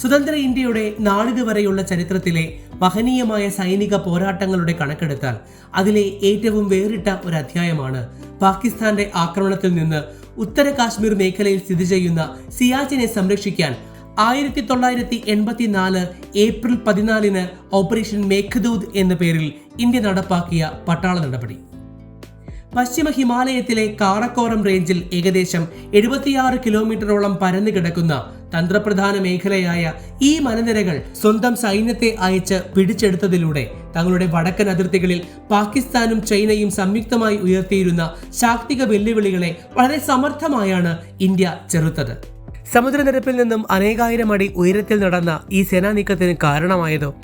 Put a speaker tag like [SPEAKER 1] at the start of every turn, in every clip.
[SPEAKER 1] സ്വതന്ത്ര ഇന്ത്യയുടെ നാളിതുവരെയുള്ള ചരിത്രത്തിലെ മഹനീയമായ സൈനിക പോരാട്ടങ്ങളുടെ കണക്കെടുത്താൽ അതിലെ ഏറ്റവും വേറിട്ട ഒരു അധ്യായമാണ് പാകിസ്ഥാന്റെ ആക്രമണത്തിൽ നിന്ന് ഉത്തര കാശ്മീർ മേഖലയിൽ സ്ഥിതി ചെയ്യുന്ന സിയാച്ചിനെ സംരക്ഷിക്കാൻ ആയിരത്തി തൊള്ളായിരത്തി എൺപത്തിനാല് ഏപ്രിൽ പതിനാലിന് ഓപ്പറേഷൻ മേഘദൂത് എന്ന പേരിൽ ഇന്ത്യ നടപ്പാക്കിയ പട്ടാള നടപടി. പശ്ചിമ ഹിമാലയത്തിലെ കാറക്കോറം റേഞ്ചിൽ ഏകദേശം എഴുപത്തിയാറ് കിലോമീറ്ററോളം പരന്നു കിടക്കുന്ന തന്ത്രപ്രധാന മേഖലയായ ഈ മലനിരകൾ സ്വന്തം സൈന്യത്തെ അയച്ച് പിടിച്ചെടുത്തതിലൂടെ തങ്ങളുടെ വടക്കൻ അതിർത്തികളിൽ പാകിസ്ഥാനും ചൈനയും സംയുക്തമായി ഉയർത്തിയിരുന്ന ശാക്തിക വെല്ലുവിളികളെ വളരെ സമർത്ഥമായാണ് ഇന്ത്യ ചെറുത്തത്. സമുദ്രനിരപ്പിൽ നിന്നും അനേകായിരം അടി ഉയരത്തിൽ നടന്ന ഈ സേനാ നീക്കത്തിന് കാരണമായതോ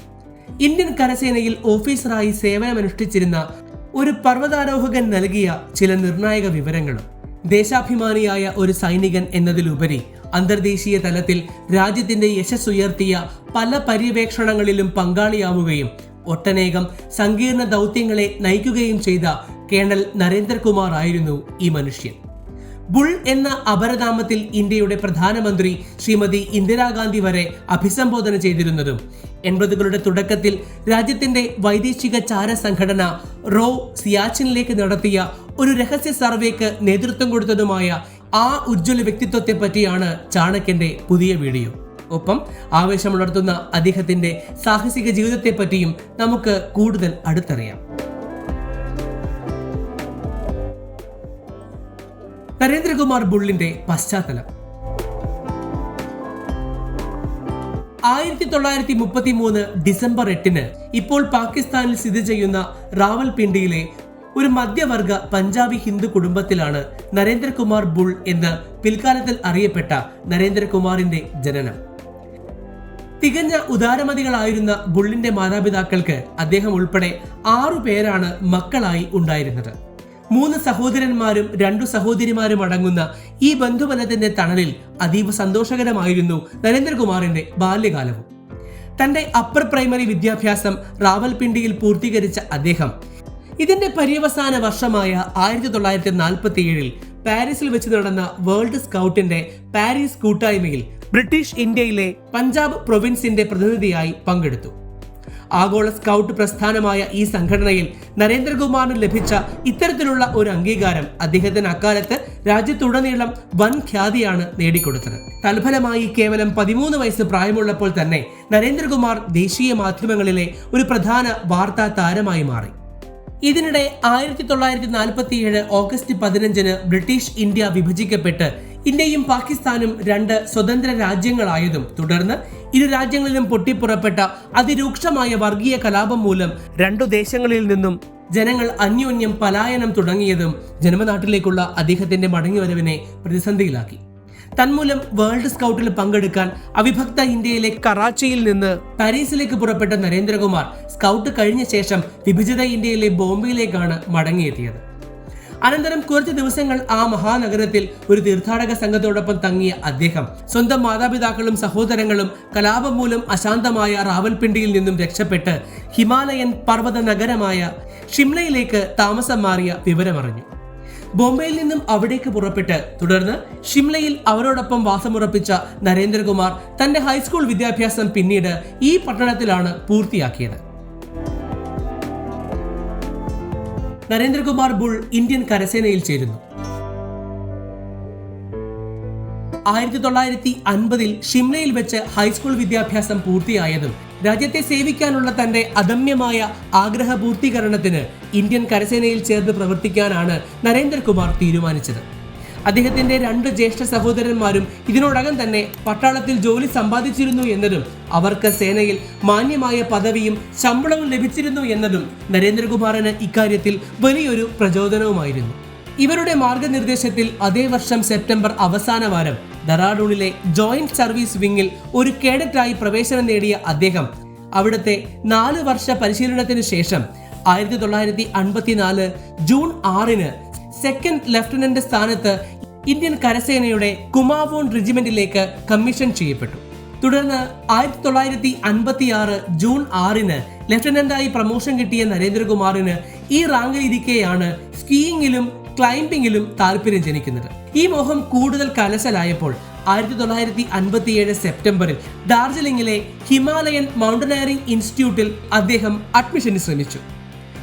[SPEAKER 1] ഇന്ത്യൻ കരസേനയിൽ ഓഫീസറായി സേവനമനുഷ്ഠിച്ചിരുന്ന ഒരു പർവതാരോഹകൻ നൽകിയ ചില നിർണായക വിവരങ്ങളും. ദേശാഭിമാനിയായ ഒരു സൈനികൻ എന്നതിലുപരി അന്തർദേശീയ തലത്തിൽ രാജ്യത്തിന്റെ യശസ് ഉയർത്തിയ പല പര്യവേക്ഷണങ്ങളിലും പങ്കാളിയാവുകയും ഒട്ടനേകം സങ്കീർണ ദൗത്യങ്ങളെ നയിക്കുകയും ചെയ്ത കേണൽ നരേന്ദ്രകുമാർ ആയിരുന്നു ഈ മനുഷ്യൻ. ബുൾ എന്ന അപരനാമത്തിൽ ഇന്ത്യയുടെ പ്രധാനമന്ത്രി ശ്രീമതി ഇന്ദിരാഗാന്ധി വരെ അഭിസംബോധന ചെയ്തിരുന്നതും. എൺപതുകളുടെ തുടക്കത്തിൽ രാജ്യത്തിന്റെ വൈദേശിക ചാര സംഘടന റോ സിയാച്ചിനിലേക്ക് നടത്തിയ ഒരു രഹസ്യ സർവേക്ക് നേതൃത്വം കൊടുത്തതുമായ ആ ഉജ്ജ്വല വ്യക്തിത്വത്തെ പറ്റിയാണ് ചാണക്യന്റെ പുതിയ വീഡിയോ. ഒപ്പം ആവേശമുണർത്തുന്ന അദ്ദേഹത്തിന്റെ സാഹസിക ജീവിതത്തെ പറ്റിയും നമുക്ക് കൂടുതൽ അടുത്തറിയാം. നരേന്ദ്രകുമാർ ബുള്ളിന്റെ പശ്ചാത്തലം. ആയിരത്തി തൊള്ളായിരത്തി മുപ്പത്തി മൂന്ന് ഡിസംബർ എട്ടിന് ഇപ്പോൾ പാകിസ്ഥാനിൽ സ്ഥിതി ചെയ്യുന്ന റാവൽപിണ്ടിയിലെ ഒരു മധ്യവർഗ പഞ്ചാബി ഹിന്ദു കുടുംബത്തിലാണ് നരേന്ദ്രകുമാർ ബുൾ എന്ന് പിൽക്കാലത്തിൽ അറിയപ്പെട്ട നരേന്ദ്രകുമാറിന്റെ ജനനം. തികഞ്ഞ ഉദാരമതികളായിരുന്ന ബുള്ളിന്റെ മാതാപിതാക്കൾക്ക് അദ്ദേഹം ഉൾപ്പെടെ ആറു പേരാണ് മക്കളായി ഉണ്ടായിരുന്നത്. മൂന്ന് സഹോദരന്മാരും രണ്ടു സഹോദരിമാരും അടങ്ങുന്ന ഈ ബന്ധുബലത്തിന്റെ തണലിൽ അതീവ സന്തോഷകരമായിരുന്നു നരേന്ദ്രകുമാറിന്റെ ബാല്യകാലവും. തന്റെ അപ്പർ പ്രൈമറി വിദ്യാഭ്യാസം റാവൽപിണ്ടിയിൽ പൂർത്തീകരിച്ച അദ്ദേഹം ഇതിന്റെ പര്യവസാന വർഷമായ ആയിരത്തി തൊള്ളായിരത്തി നാൽപ്പത്തി ഏഴിൽ പാരീസിൽ വെച്ച് നടന്ന വേൾഡ് സ്കൗട്ടിന്റെ പാരീസ് കൂട്ടായ്മയിൽ ബ്രിട്ടീഷ് ഇന്ത്യയിലെ പഞ്ചാബ് പ്രൊവിൻസിന്റെ പ്രതിനിധിയായി പങ്കെടുത്തു. ആഗോള സ്കൗട്ട് പ്രസ്ഥാനമായ ഈ സംഘടനയിൽ നരേന്ദ്രകുമാറിന് ലഭിച്ച ഇത്തരത്തിലുള്ള ഒരു അംഗീകാരം അദ്ദേഹത്തിന് അക്കാലത്ത് രാജ്യത്തുടനീളം വൻ ഖ്യാതിയാണ് നേടിക്കൊടുത്തത്. തൽഫലമായി കേവലം പതിമൂന്ന് വയസ്സ് പ്രായമുള്ളപ്പോൾ തന്നെ നരേന്ദ്രകുമാർ ദേശീയ മാധ്യമങ്ങളിലെ ഒരു പ്രധാന വാർത്താ താരമായി മാറി. ഇതിനിടെ ആയിരത്തി തൊള്ളായിരത്തി നാൽപ്പത്തിയേഴ് ഓഗസ്റ്റ് പതിനഞ്ചിന് ബ്രിട്ടീഷ് ഇന്ത്യ വിഭജിക്കപ്പെട്ട് ഇന്ത്യയും പാകിസ്ഥാനും രണ്ട് സ്വതന്ത്ര രാജ്യങ്ങളായതും തുടർന്ന് ഇരു രാജ്യങ്ങളിലും പൊട്ടിപ്പുറപ്പെട്ട അതിരൂക്ഷമായ വർഗീയ കലാപം മൂലം രണ്ടു ദേശങ്ങളിൽ നിന്നും ജനങ്ങൾ അന്യോന്യം പലായനം തുടങ്ങിയതും ജന്മനാട്ടിലേക്കുള്ള അദ്ദേഹത്തിന്റെ മടങ്ങിവരവിനെ പ്രതിസന്ധിയിലാക്കി. തന്മൂലം വേൾഡ് സ്കൗട്ടിൽ പങ്കെടുക്കാൻ അവിഭക്ത ഇന്ത്യയിലെ കറാച്ചിയിൽ നിന്ന് പാരീസിലേക്ക് പുറപ്പെട്ട നരേന്ദ്രകുമാർ സ്കൗട്ട് കഴിഞ്ഞ ശേഷം വിഭജിത ഇന്ത്യയിലെ ബോംബെയിലേക്കാണ് മടങ്ങിയെത്തിയത്. അനന്തരം കുറച്ച് ദിവസങ്ങൾ ആ മഹാനഗരത്തിൽ ഒരു തീർത്ഥാടക സംഘത്തോടൊപ്പം തങ്ങിയ അദ്ദേഹം സ്വന്തം മാതാപിതാക്കളും സഹോദരങ്ങളും കലാപം മൂലം അശാന്തമായ റാവൽപിണ്ടിയിൽ നിന്നും രക്ഷപ്പെട്ട് ഹിമാലയൻ പർവത നഗരമായ ഷിംലയിലേക്ക് താമസം മാറിയ വിവരമറിഞ്ഞു. ബോംബെയിൽ നിന്നും അവിടേക്ക് പുറപ്പെട്ട് തുടർന്ന് ഷിംലയിൽ അവരോടൊപ്പം വാസമുറപ്പിച്ച നരേന്ദ്രകുമാർ തന്റെ ഹൈസ്കൂൾ വിദ്യാഭ്യാസം പിന്നീട് ഈ പട്ടണത്തിലാണ് പൂർത്തിയാക്കിയത്. നരേന്ദ്രകുമാർ ബുൾ ഇന്ത്യൻ കരസേനയിൽ ചേരുന്നു. ആയിരത്തി തൊള്ളായിരത്തി അൻപതിൽ ഷിംലയിൽ വെച്ച് ഹൈസ്കൂൾ വിദ്യാഭ്യാസം പൂർത്തിയായതും രാജ്യത്തെ സേവിക്കാനുള്ള തന്റെ അദമ്യമായ ആഗ്രഹ പൂർത്തീകരണത്തിന് ഇന്ത്യൻ കരസേനയിൽ ചേർന്ന് പ്രവർത്തിക്കാനാണ് നരേന്ദ്രകുമാർ തീരുമാനിച്ചത്. അദ്ദേഹത്തിന്റെ രണ്ട് ജ്യേഷ്ഠ സഹോദരന്മാരും ഇതിനോടകം തന്നെ പട്ടാളത്തിൽ ജോലി സമ്പാദിച്ചിരുന്നു എന്നതും അവർക്ക് സേനയിൽ മാന്യമായ പദവിയും ശമ്പളവും ലഭിച്ചിരുന്നു എന്നതും നരേന്ദ്രകുമാറിന് ഇക്കാര്യത്തിൽ വലിയൊരു പ്രചോദനവുമായിരുന്നു. ഇവരുടെ മാർഗനിർദ്ദേശത്തിൽ അതേ വർഷം സെപ്റ്റംബർ അവസാന വാരം ഡെറാഡൂണിലെ ജോയിന്റ് സർവീസ് വിങ്ങിൽ ഒരു കേഡറ്റായി പ്രവേശനം നേടിയ അദ്ദേഹം അവിടുത്തെ നാല് വർഷ പരിശീലനത്തിന് ശേഷം ആയിരത്തി തൊള്ളായിരത്തി അൻപത്തിനാല് ജൂൺ ആറിന് സെക്കൻഡ് ലഫ്റ്റനന്റ് സ്ഥാനത്ത് ഇന്ത്യൻ കരസേനയുടെ കുമാവോൺ റെജിമെന്റിലേക്ക് കമ്മീഷൻ ചെയ്യപ്പെട്ടു. തുടർന്ന് ആയിരത്തി തൊള്ളായിരത്തി അൻപത്തി ആറ് ജൂൺ ആറിന് ലഫ്റ്റനന്റായി പ്രമോഷൻ കിട്ടിയ നരേന്ദ്രകുമാറിന് ഈ റാങ്കിൽ ഇരിക്കെയാണ് സ്കീയിങ്ങിലും ക്ലൈംബിങ്ങിലും താല്പര്യം ജനിക്കുന്നത്. ഈ മോഹം കൂടുതൽ കലശലായപ്പോൾ ആയിരത്തി തൊള്ളായിരത്തി അൻപത്തിയേഴ് സെപ്റ്റംബറിൽ ഡാർജിലിംഗിലെ ഹിമാലയൻ മൗണ്ടനയറിംഗ് ഇൻസ്റ്റിറ്റ്യൂട്ടിൽ അദ്ദേഹം അഡ്മിഷന് ശ്രമിച്ചു.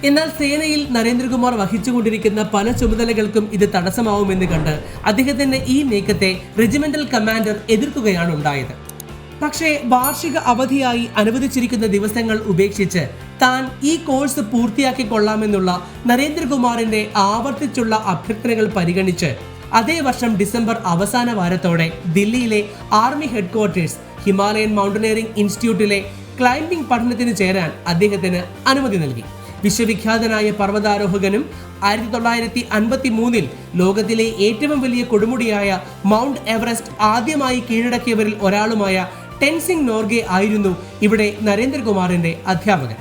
[SPEAKER 1] എന്നാൽ സേനയിൽ നരേന്ദ്രകുമാർ വഹിച്ചുകൊണ്ടിരിക്കുന്ന പല ചുമതലകൾക്കും ഇത് തടസ്സമാവുമെന്ന് കണ്ട് അദ്ദേഹത്തിന്റെ ഈ നീക്കത്തെ റെജിമെന്റൽ കമാൻഡർ എതിർക്കുകയാണ് ഉണ്ടായത്. പക്ഷേ വാർഷിക അവധിയായി അനുവദിച്ചിരിക്കുന്ന ദിവസങ്ങൾ ഉപേക്ഷിച്ച് താൻ ഈ കോഴ്സ് പൂർത്തിയാക്കി കൊള്ളാമെന്നുള്ള നരേന്ദ്രകുമാറിന്റെ ആവർത്തിച്ചുള്ള അഭ്യർത്ഥനകൾ പരിഗണിച്ച് അതേ വർഷം ഡിസംബർ അവസാന വാരത്തോടെ ദില്ലിയിലെ ആർമി ഹെഡ്ക്വാർട്ടേഴ്സ് ഹിമാലയൻ മൗണ്ടനറിംഗ് ഇൻസ്റ്റിറ്റ്യൂട്ടിലെ ക്ലൈംബിംഗ് പഠനത്തിന് ചേരാൻ അദ്ദേഹത്തിന് അനുമതി നൽകി. വിശ്വവിഖ്യാതനായ പർവതാരോഹകനും ആയിരത്തി തൊള്ളായിരത്തി അൻപത്തി മൂന്നിൽ ലോകത്തിലെ ഏറ്റവും വലിയ കൊടുമുടിയായ മൗണ്ട് എവറസ്റ്റ് ആദ്യമായി കീഴടക്കിയവരിൽ ഒരാളുമായ ടെൻസിംഗ് നോർഗെ ആയിരുന്നു ഇവിടെ നരേന്ദ്രകുമാറിന്റെ അധ്യാപകൻ.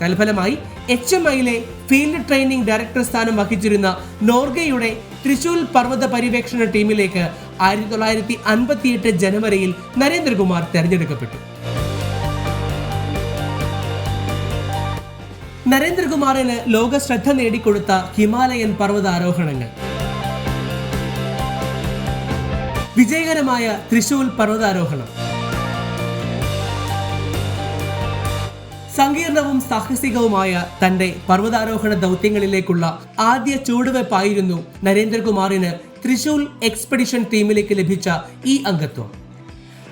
[SPEAKER 1] തൽഫലമായി എച്ച് എം ഐയിലെ ഫീൽഡ് ട്രെയിനിംഗ് ഡയറക്ടർ സ്ഥാനം വഹിച്ചിരുന്ന നോർഗയുടെ തൃശൂർ പർവത പര്യവേക്ഷണ ടീമിലേക്ക് ആയിരത്തി തൊള്ളായിരത്തി അൻപത്തിയെട്ട് ജനുവരിയിൽ നരേന്ദ്രകുമാർ തെരഞ്ഞെടുക്കപ്പെട്ടു. നരേന്ദ്രകുമാറിന് ലോക ശ്രദ്ധ നേടിക്കൊടുത്ത ഹിമാലയൻ പർവതാരോഹണങ്ങൾ. വിജയകരമായ തൃശൂൽ പർവതാരോഹണം. സങ്കീർണവും സാഹസികവുമായ തന്റെ പർവതാരോഹണ ദൗത്യങ്ങളിലേക്കുള്ള ആദ്യ ചുവടുവെപ്പായിരുന്നു നരേന്ദ്രകുമാറിന് തൃശൂൽ എക്സ്പെഡിഷൻ ടീമിലേക്ക് ലഭിച്ച ഈ അംഗത്വം.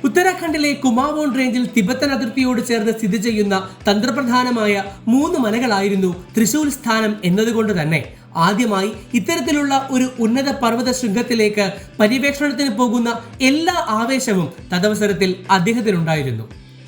[SPEAKER 1] ഉത്തരാഖണ്ഡിലെ കുമാവോൺ റേഞ്ചിൽ തിബത്തൻ അതിർത്തിയോട് ചേർന്ന് സ്ഥിതി ചെയ്യുന്ന തന്ത്രപ്രധാനമായ മൂന്ന് മലകളായിരുന്നു തൃശൂൽ സ്ഥാനം എന്നതുകൊണ്ട് തന്നെ. ആദ്യമായി ഇത്തരത്തിലുള്ള ഒരു ഉന്നത പർവത ശൃംഖത്തിലേക്ക് പര്യവേക്ഷണത്തിന് പോകുന്ന എല്ലാ ആവേശവും തദവസരത്തിൽ അദ്ദേഹത്തിനുണ്ടായിരുന്നു.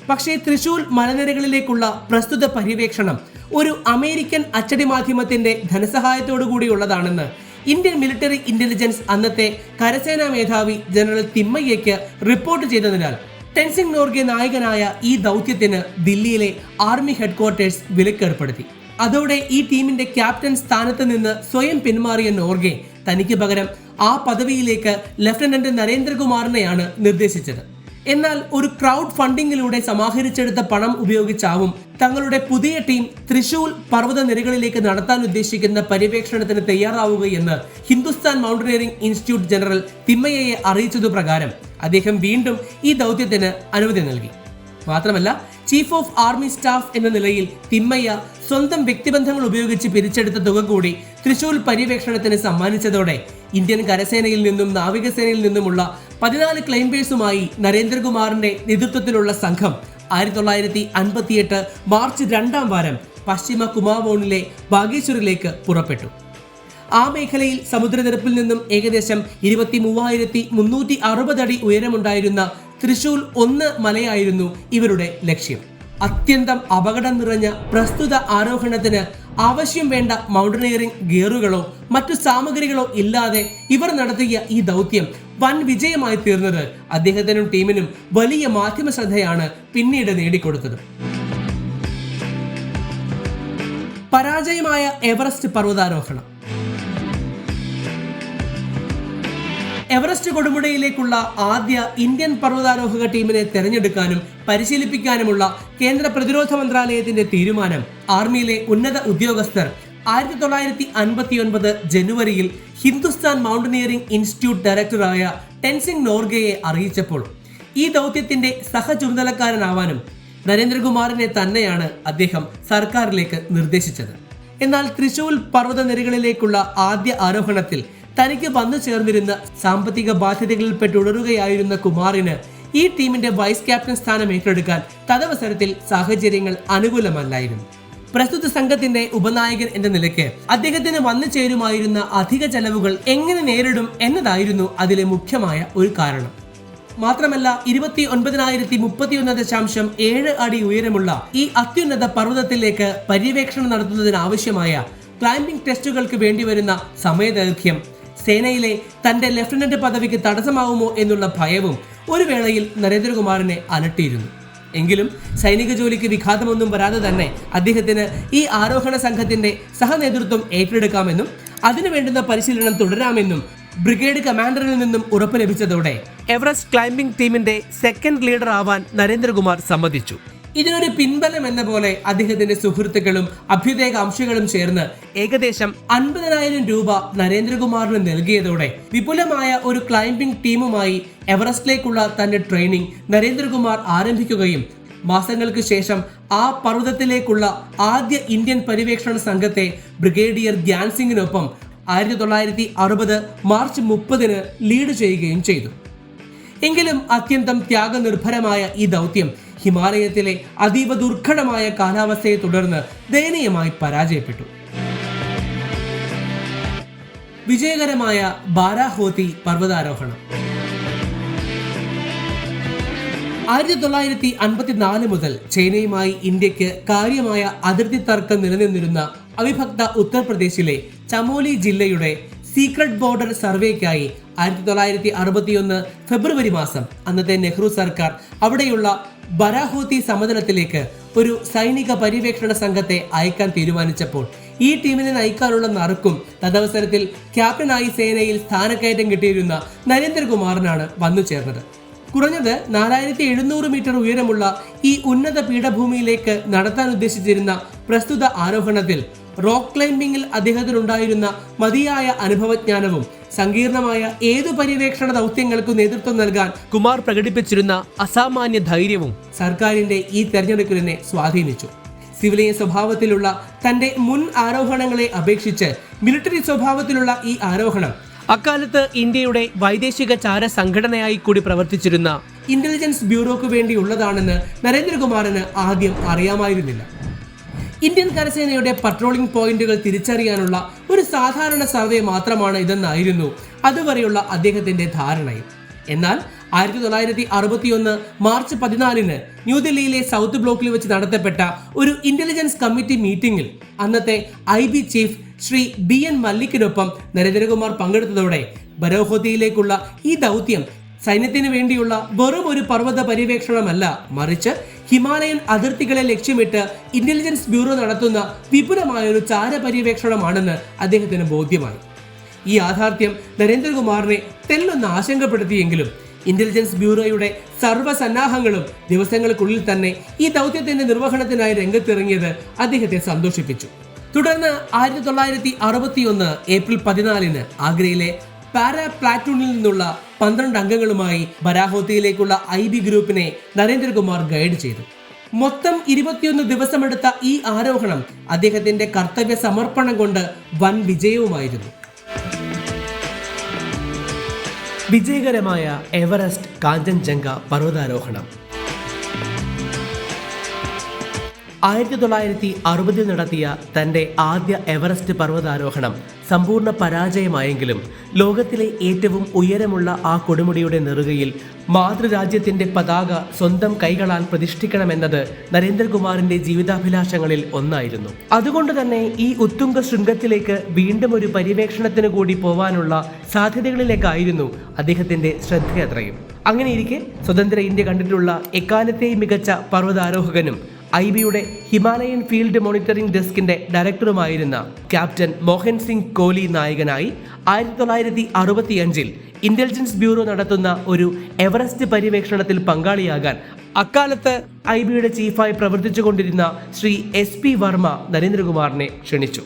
[SPEAKER 1] പക്ഷേ തൃശൂർ മലനിരകളിലേക്കുള്ള പ്രസ്തുത പര്യവേക്ഷണം ഒരു അമേരിക്കൻ അച്ചടി മാധ്യമത്തിന്റെ ധനസഹായത്തോടു കൂടിയുള്ളതാണെന്ന് ഇന്ത്യൻ മിലിറ്ററി ഇന്റലിജൻസ് അന്നത്തെ കരസേനാ മേധാവി ജനറൽ തിമ്മയ്യയ്ക്ക് റിപ്പോർട്ട് ചെയ്തതിനാൽ ടെൻസിംഗ് നോർഗെ നായകനായ ഈ ദൗത്യത്തിന് ദില്ലിയിലെ ആർമി ഹെഡ്ക്വാർട്ടേഴ്സ് വിലക്കേർപ്പെടുത്തി. അതോടെ ഈ ടീമിന്റെ ക്യാപ്റ്റൻ സ്ഥാനത്ത് നിന്ന് സ്വയം പിന്മാറിയ നോർഗെ തനിക്ക് പകരം ആ പദവിയിലേക്ക് ലഫ്റ്റനന്റ് നരേന്ദ്രകുമാറിനെയാണ് നിർദ്ദേശിച്ചത്. എന്നാൽ ഒരു ക്രൗഡ് ഫണ്ടിങ്ങിലൂടെ സമാഹരിച്ചെടുത്ത പണം ഉപയോഗിച്ചാവും തങ്ങളുടെ പുതിയ ടീം തൃശൂർ പർവത നിരകളിലേക്ക് നടത്താൻ ഉദ്ദേശിക്കുന്ന പര്യവേക്ഷണത്തിന് തയ്യാറാവുകയെന്ന് ഹിന്ദുസ്ഥാൻ മൗണ്ടനറിംഗ് ഇൻസ്റ്റിറ്റ്യൂട്ട് ജനറൽ തിമ്മയ്യയെ അറിയിച്ചതു പ്രകാരം അദ്ദേഹം വീണ്ടും ഈ ദൗത്യത്തിന് അനുമതി നൽകി. മാത്രമല്ല ചീഫ് ഓഫ് ആർമി സ്റ്റാഫ് എന്ന നിലയിൽ തിമ്മയ്യ സ്വന്തം വ്യക്തിബന്ധങ്ങൾ ഉപയോഗിച്ച് പിരിച്ചെടുത്ത തുക കൂടി തൃശൂർ പര്യവേക്ഷണത്തിന് സമ്മാനിച്ചതോടെ ഇന്ത്യൻ കരസേനയിൽ നിന്നും നാവികസേനയിൽ നിന്നുമുള്ള പതിനാല് ക്ലൈംബേഴ്സുമായി നരേന്ദ്രകുമാറിന്റെ നേതൃത്വത്തിലുള്ള സംഘം ആയിരത്തി തൊള്ളായിരത്തി അൻപത്തിയെട്ട് മാർച്ച് രണ്ടാം വാരം പശ്ചിമ കുമാവോണിലെ ബാഗേശ്വറിലേക്ക് പുറപ്പെട്ടു. ആ മേഖലയിൽ സമുദ്രനിരപ്പിൽ നിന്നും ഏകദേശം ഇരുപത്തി മൂവായിരത്തി മുന്നൂറ്റി അറുപത് അടി ഉയരമുണ്ടായിരുന്ന തൃശൂൽ ഒന്ന് മലയായിരുന്നു ഇവരുടെ ലക്ഷ്യം. അത്യന്തം അപകടം നിറഞ്ഞ പ്രസ്തുത ആരോഹണത്തിന് ആവശ്യം വേണ്ട മൗണ്ടനിയറിംഗ് ഗിയറുകളോ മറ്റു സാമഗ്രികളോ ഇല്ലാതെ ഇവർ നടത്തിയ ഈ ദൗത്യം വൻ വിജയമായി തീർന്നത് അദ്ദേഹത്തിനും ടീമിനും വലിയ മാധ്യമ ശ്രദ്ധയാണ് പിന്നീട് നേടിക്കൊടുത്തത്. പരാജയമായ എവറസ്റ്റ് പർവതാരോഹണം. എവറസ്റ്റ് കൊടുമുടിയിലേക്കുള്ള ആദ്യ ഇന്ത്യൻ പർവതാരോഹക ടീമിനെ തെരഞ്ഞെടുക്കാനും പരിശീലിപ്പിക്കാനുമുള്ള കേന്ദ്ര പ്രതിരോധ മന്ത്രാലയത്തിന്റെ തീരുമാനം ആർമിയിലെ ഉന്നത ഉദ്യോഗസ്ഥർ ആയിരത്തി തൊള്ളായിരത്തി അൻപത്തിയൊൻപത് ജനുവരിയിൽ ഹിന്ദുസ്ഥാൻ മൗണ്ടനിയറിംഗ് ഇൻസ്റ്റിറ്റ്യൂട്ട് ഡയറക്ടറായ ടെൻസിംഗ് നോർഗയെ അറിയിച്ചപ്പോൾ ഈ ദൗത്യത്തിന്റെ സഹചുമതലക്കാരനാവാനും നരേന്ദ്രകുമാറിനെ തന്നെയാണ് അദ്ദേഹം സർക്കാരിലേക്ക് നിർദ്ദേശിച്ചത്. എന്നാൽ തൃശൂർ പർവത നിരകളിലേക്കുള്ള ആദ്യ ആരോഹണത്തിൽ തനിക്ക് വന്നു ചേർന്നിരുന്ന സാമ്പത്തിക ബാധ്യതകളിൽപ്പെട്ടുടരുകയായിരുന്ന കുമാറിന് ഈ ടീമിന്റെ വൈസ് ക്യാപ്റ്റൻ സ്ഥാനം ഏറ്റെടുക്കാൻ തദവസരത്തിൽ സാഹചര്യങ്ങൾ അനുകൂലമല്ലായിരുന്നു. പ്രസ്തുത സംഘത്തിന്റെ ഉപനായകൻ എന്ന നിലയ്ക്ക് അദ്ദേഹത്തിന് വന്നു ചേരുമായിരുന്ന അധിക ചെലവുകൾ എങ്ങനെ നേരിടും എന്നതായിരുന്നു അതിലെ മുഖ്യമായ ഒരു കാരണം. മാത്രമല്ല ഇരുപത്തി ഒൻപതിനായിരത്തി മുപ്പത്തിയൊന്ന് ദശാംശം ഏഴ് അടി ഉയരമുള്ള ഈ അത്യുന്നത പർവതത്തിലേക്ക് പര്യവേക്ഷണം നടത്തുന്നതിനാവശ്യമായ ക്ലൈംബിംഗ് ടെസ്റ്റുകൾക്ക് വേണ്ടിവരുന്ന സമയദൈർഘ്യം സേനയിലെ തന്റെ ലഫ്റ്റനന്റ് പദവിക്ക് തടസ്സമാവുമോ എന്നുള്ള ഭയവും ഒരു വേളയിൽ നരേന്ദ്രകുമാറിനെ അലട്ടിയിരുന്നു. എങ്കിലും സൈനിക ജോലിക്ക് വിഘാതമൊന്നും വരാതെ തന്നെ അദ്ദേഹത്തിന് ഈ ആരോഹണ സംഘത്തിന്റെ സഹനേതൃത്വം ഏറ്റെടുക്കാമെന്നും അതിനു വേണ്ടുന്ന പരിശീലനം തുടരാമെന്നും ബ്രിഗേഡ് കമാൻഡറിൽ നിന്നും ഉറപ്പ് ലഭിച്ചതോടെ എവറസ്റ്റ് ക്ലൈംബിംഗ് ടീമിന്റെ സെക്കൻഡ് ലീഡർ ആവാൻ നരേന്ദ്രകുമാർ സമ്മതിച്ചു. ഇതിനൊരു പിൻബലം എന്ന പോലെ അദ്ദേഹത്തിന്റെ സുഹൃത്തുക്കളും അഭ്യുദയകാംക്ഷികളും ചേർന്ന് ഏകദേശം അൻപതിനായിരം രൂപ നരേന്ദ്രകുമാറിന് നൽകിയതോടെ വിപുലമായ ഒരു ക്ലൈംബിംഗ് ടീമുമായി എവറസ്റ്റിലേക്കുള്ള തന്റെ ട്രെയിനിങ് നരേന്ദ്രകുമാർ ആരംഭിക്കുകയും മാസങ്ങൾക്ക് ശേഷം ആ പർവതത്തിലേക്കുള്ള ആദ്യ ഇന്ത്യൻ പര്യവേക്ഷണ സംഘത്തെ ബ്രിഗേഡിയർ ധ്യാൻ സിംഗിനൊപ്പം ആയിരത്തി തൊള്ളായിരത്തി അറുപത് മാർച്ച് മുപ്പതിന് ലീഡ് ചെയ്യുകയും ചെയ്തു. എങ്കിലും അത്യന്തം ത്യാഗനിർഭരമായ ഈ ദൗത്യം ഹിമാലയത്തിലെ അതീവ ദുർഘടമായ കാലാവസ്ഥയെ തുടർന്ന് ദയനീയമായി പരാജയപ്പെട്ടു. വിജയകരമായ ബാരാഹോത്തി പർവതാരോഹണം. ആയിരത്തി തൊള്ളായിരത്തി അൻപത്തിനാല് മുതൽ ചൈനയുമായി ഇന്ത്യയ്ക്ക് കാര്യമായ അതിർത്തി തർക്കം നിലനിന്നിരുന്ന അവിഭക്ത ഉത്തർപ്രദേശിലെ ചമോലി ജില്ലയുടെ സീക്രട്ട് ബോർഡർ സർവേക്കായി ആയിരത്തി തൊള്ളായിരത്തി അറുപത്തിയൊന്ന് ഫെബ്രുവരി മാസം അന്നത്തെ നെഹ്റു സർക്കാർ അവിടെയുള്ള ബരാഹോത്തി സമതലത്തിലേക്ക് ഒരു സൈനിക പര്യവേക്ഷണ സംഘത്തെ അയക്കാൻ തീരുമാനിച്ചപ്പോൾ ഈ ടീമിനെ നയിക്കാനുള്ള നറുക്കും തദവസരത്തിൽ ക്യാപ്റ്റനായി സേനയിൽ സ്ഥാനക്കയറ്റം കിട്ടിയിരുന്ന നരേന്ദ്രകുമാറിനാണ് വന്നു ചേർന്നത്. കുറഞ്ഞത് നാലായിരത്തി എഴുന്നൂറ് മീറ്റർ ഉയരമുള്ള ഈ ഉന്നത പീഠഭൂമിയിലേക്ക് നടത്താൻ ഉദ്ദേശിച്ചിരുന്ന പ്രസ്തുത ആരോഹണത്തിൽ റോക്ക് ക്ലൈംബിംഗിൽ അദ്ദേഹത്തിനുണ്ടായിരുന്ന മതിയായ അനുഭവജ്ഞാനവും സങ്കീർണമായ ഏതു പര്യവേക്ഷണ ദൗത്യങ്ങൾക്കും നേതൃത്വം നൽകാൻ കുമാർ പ്രകടിപ്പിച്ചിരുന്ന അസാമാന്യ ധൈര്യവും സർക്കാരിന്റെ ഈ തെരഞ്ഞെടുക്കലിനെ സ്വാധീനിച്ചു. സിവിലിയൻ സ്വഭാവത്തിലുള്ള തന്റെ മുൻ ആരോഹണങ്ങളെ അപേക്ഷിച്ച് മിലിറ്ററി സ്വഭാവത്തിലുള്ള ഈ ആരോഹണം അക്കാലത്ത് ഇന്ത്യയുടെ വൈദേശിക ചാര സംഘടനയായി കൂടി പ്രവർത്തിച്ചിരുന്ന ഇന്റലിജൻസ് ബ്യൂറോക്ക് വേണ്ടിയുള്ളതാണെന്ന് നരേന്ദ്രകുമാറിന് ആദ്യം അറിയാമായിരുന്നില്ല. ഇന്ത്യൻ കരസേനയുടെ പട്രോളിംഗ് പോയിന്റുകൾ തിരിച്ചറിയാനുള്ള ഒരു സാധാരണ സർവേ മാത്രമാണ് ഇതെന്നായിരുന്നു അതുവരെയുള്ള അദ്ദേഹത്തിന്റെ ധാരണയും. എന്നാൽ ആയിരത്തി തൊള്ളായിരത്തി അറുപത്തിയൊന്ന് മാർച്ച് പതിനാലിന് ന്യൂഡൽഹിയിലെ സൗത്ത് ബ്ലോക്കിൽ വെച്ച് നടത്തപ്പെട്ട ഒരു ഇന്റലിജൻസ് കമ്മിറ്റി മീറ്റിംഗിൽ അന്നത്തെ I B chief Shri B N മല്ലിക്കിനൊപ്പം നരേന്ദ്രകുമാർ പങ്കെടുത്തതോടെ ബരോഹോത്തിയിലേക്കുള്ള ഈ ദൗത്യം സൈന്യത്തിന് വേണ്ടിയുള്ള വെറും ഒരു പർവത പര്യവേക്ഷണമല്ല മറിച്ച് ഹിമാലയൻ അതിർത്തികളെ ലക്ഷ്യമിട്ട് ഇന്റലിജൻസ് ബ്യൂറോ നടത്തുന്ന വിപുലമായ ഒരു ചാര പര്യവേക്ഷണമാണെന്ന് അദ്ദേഹത്തിന് ബോധ്യമായി. ഈ യാഥാർത്ഥ്യം നരേന്ദ്രകുമാറിനെ തെല്ലൊന്ന് ആശങ്കപ്പെടുത്തിയെങ്കിലും ഇന്റലിജൻസ് ബ്യൂറോയുടെ സർവസന്നാഹങ്ങളും ദിവസങ്ങൾക്കുള്ളിൽ തന്നെ ഈ ദൗത്യത്തിന്റെ നിർവഹണത്തിനായി രംഗത്തിറങ്ങിയത് അദ്ദേഹത്തെ സന്തോഷിപ്പിച്ചു. തുടർന്ന് ആയിരത്തി തൊള്ളായിരത്തി അറുപത്തിയൊന്ന് ഏപ്രിൽ പതിനാലിന് ആഗ്രയിലെ പാരാ പ്ലാറ്റൂണിൽ നിന്നുള്ള പന്ത്രണ്ട് അംഗങ്ങളുമായി ബരാഹോത്തിയിലേക്കുള്ള ഐ ബി ഗ്രൂപ്പിനെ നരേന്ദ്രകുമാർ ഗൈഡ് ചെയ്തു. മൊത്തം ഇരുപത്തിയൊന്ന് ദിവസമെടുത്ത ഈ ആരോഹണം അദ്ദേഹത്തിന്റെ കർത്തവ്യ സമർപ്പണം കൊണ്ട് വൻ വിജയവുമായിരുന്നു. വിജയകരമായ എവറസ്റ്റ് കാഞ്ചൻജംഗ പർവതാരോഹണം. ആയിരത്തി തൊള്ളായിരത്തി അറുപതിൽ നടത്തിയ തന്റെ ആദ്യ എവറസ്റ്റ് പർവതാരോഹണം സമ്പൂർണ പരാജയമായെങ്കിലും ലോകത്തിലെ ഏറ്റവും ഉയരമുള്ള ആ കൊടുമുടിയുടെ നെറുകയിൽ മാതൃരാജ്യത്തിന്റെ പതാക സ്വന്തം കൈകളാൽ പ്രതിഷ്ഠിക്കണമെന്നത് നരേന്ദ്രകുമാറിന്റെ ജീവിതാഭിലാഷങ്ങളിൽ ഒന്നായിരുന്നു. അതുകൊണ്ട് തന്നെ ഈ ഉത്തുംഗ ശൃംഗത്തിലേക്ക് വീണ്ടും ഒരു പര്യവേക്ഷണത്തിന് കൂടി പോവാനുള്ള സാധ്യതകളിലേക്കായിരുന്നു അദ്ദേഹത്തിന്റെ ശ്രദ്ധയത്രയും. അങ്ങനെയിരിക്കെ സ്വതന്ത്ര ഇന്ത്യ കണ്ടിട്ടുള്ള എക്കാലത്തെയും മികച്ച പർവതാരോഹകനും ഐ ബിയുടെ ഹിമാലയൻ ഫീൽഡ് മോണിറ്ററിംഗ് ഡെസ്കിന്റെ ഡയറക്ടറുമായിരുന്ന ക്യാപ്റ്റൻ മോഹൻ സിംഗ് കോലി നായകനായി ആയിരത്തി തൊള്ളായിരത്തി അറുപത്തിയഞ്ചിൽ ഇന്റലിജൻസ് ബ്യൂറോ നടത്തുന്ന ഒരു എവറസ്റ്റ് പര്യവേക്ഷണത്തിൽ പങ്കാളിയാകാൻ അക്കാലത്ത് ഐ ബിയുടെ ചീഫായി പ്രവർത്തിച്ചുകൊണ്ടിരുന്ന ശ്രീ എസ് പി വർമ്മ നരേന്ദ്രകുമാറിനെ ക്ഷണിച്ചു.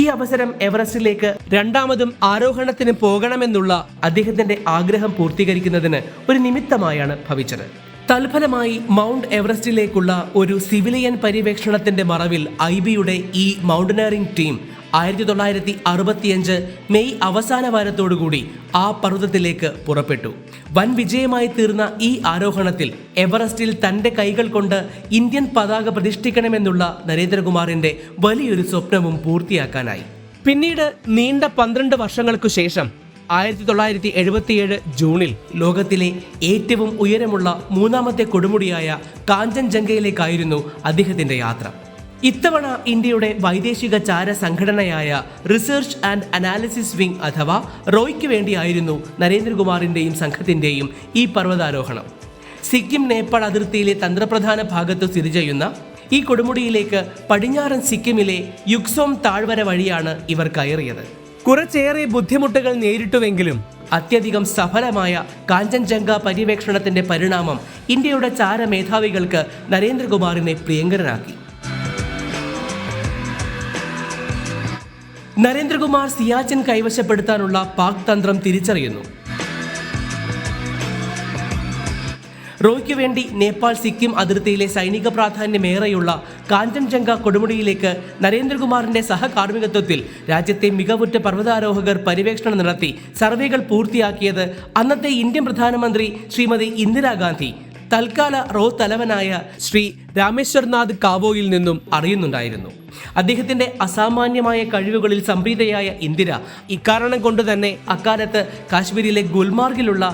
[SPEAKER 1] ഈ അവസരം എവറസ്റ്റിലേക്ക് രണ്ടാമതും ആരോഹണത്തിന് പോകണമെന്നുള്ള അദ്ദേഹത്തിന്റെ ആഗ്രഹം പൂർത്തീകരിക്കുന്നതിന് ഒരു നിമിത്തമായാണ് ഭവിച്ചത്. തൽഫലമായി മൗണ്ട് എവറസ്റ്റിലേക്കുള്ള ഒരു സിവിലിയൻ പര്യവേക്ഷണത്തിന്റെ മറവിൽ ഐ ബിയുടെ ഈ മൗണ്ടനറിംഗ് ടീം ആയിരത്തി തൊള്ളായിരത്തി അറുപത്തിയഞ്ച് മെയ് അവസാന വാരത്തോടുകൂടി ആ പർവതത്തിലേക്ക് പുറപ്പെട്ടു. വൻ വിജയമായി തീർന്ന ഈ ആരോഹണത്തിൽ എവറസ്റ്റിൽ തന്റെ കൈകൾ കൊണ്ട് ഇന്ത്യൻ പതാക പ്രതിഷ്ഠിക്കണമെന്നുള്ള നരേന്ദ്രകുമാറിന്റെ വലിയൊരു സ്വപ്നവും പൂർത്തിയാക്കാനായി. പിന്നീട് നീണ്ട പന്ത്രണ്ട് വർഷങ്ങൾക്കു ശേഷം ആയിരത്തി തൊള്ളായിരത്തി എഴുപത്തിയേഴ് ജൂണിൽ ലോകത്തിലെ ഏറ്റവും ഉയരമുള്ള മൂന്നാമത്തെ കൊടുമുടിയായ കാഞ്ചൻജംഗയിലേക്കായിരുന്നു അദ്ദേഹത്തിന്റെ യാത്ര. ഇത്തവണ ഇന്ത്യയുടെ വൈദേശിക ചാര സംഘടനയായ റിസർച്ച് ആൻഡ് അനാലിസിസ് വിംഗ് അഥവാ റോയ്ക്ക് വേണ്ടിയായിരുന്നു നരേന്ദ്രകുമാറിന്റെയും സംഘത്തിന്റെയും ഈ പർവതാരോഹണം. സിക്കിം നേപ്പാൾ അതിർത്തിയിലെ തന്ത്രപ്രധാന ഭാഗത്ത് സ്ഥിതി ചെയ്യുന്ന ഈ കൊടുമുടിയിലേക്ക് പടിഞ്ഞാറൻ സിക്കിമിലെ യുക്സോം താഴ്വര വഴിയാണ് ഇവർ കയറിയത്. കുറച്ചേറെ ബുദ്ധിമുട്ടുകൾ നേരിട്ടുവെങ്കിലും അത്യധികം സഫലമായ കാഞ്ചൻജംഗ പര്യവേക്ഷണത്തിന്റെ പരിണാമം ഇന്ത്യയുടെ ചാരമേധാവികൾക്ക് നരേന്ദ്രകുമാറിനെ പ്രിയങ്കരനാക്കി. നരേന്ദ്രകുമാർ സിയാച്ചിൻ കൈവശപ്പെടുത്താനുള്ള പാക് തന്ത്രം തിരിച്ചറിയുന്നു. റോയ്ക്ക് വേണ്ടി നേപ്പാൾ സിക്കിം അതിർത്തിയിലെ സൈനിക പ്രാധാന്യമേറെയുള്ള കാഞ്ചൻജംഗ കൊടുമുടിയിലേക്ക് നരേന്ദ്രകുമാറിന്റെ സഹകാർമ്മികത്വത്തിൽ രാജ്യത്തെ മികവുറ്റ പർവതാരോഹകർ പര്യവേക്ഷണം നടത്തി സർവേകൾ പൂർത്തിയാക്കിയത് അന്നത്തെ ഇന്ത്യൻ പ്രധാനമന്ത്രി ശ്രീമതി ഇന്ദിരാഗാന്ധി. തൽക്കാല റോ തലവനായ ശ്രീ രാമേശ്വർനാഥ് കാവോയിൽ നിന്നും അറിയുന്നുണ്ടായിരുന്നു. അദ്ദേഹത്തിന്റെ അസാമാന്യമായ കഴിവുകളിൽ സംപ്രീതയായ ഇന്ദിര ഇക്കാരണം കൊണ്ട് തന്നെ അക്കാലത്ത് കാശ്മീരിലെ ഗുൽമാർഗിലുള്ള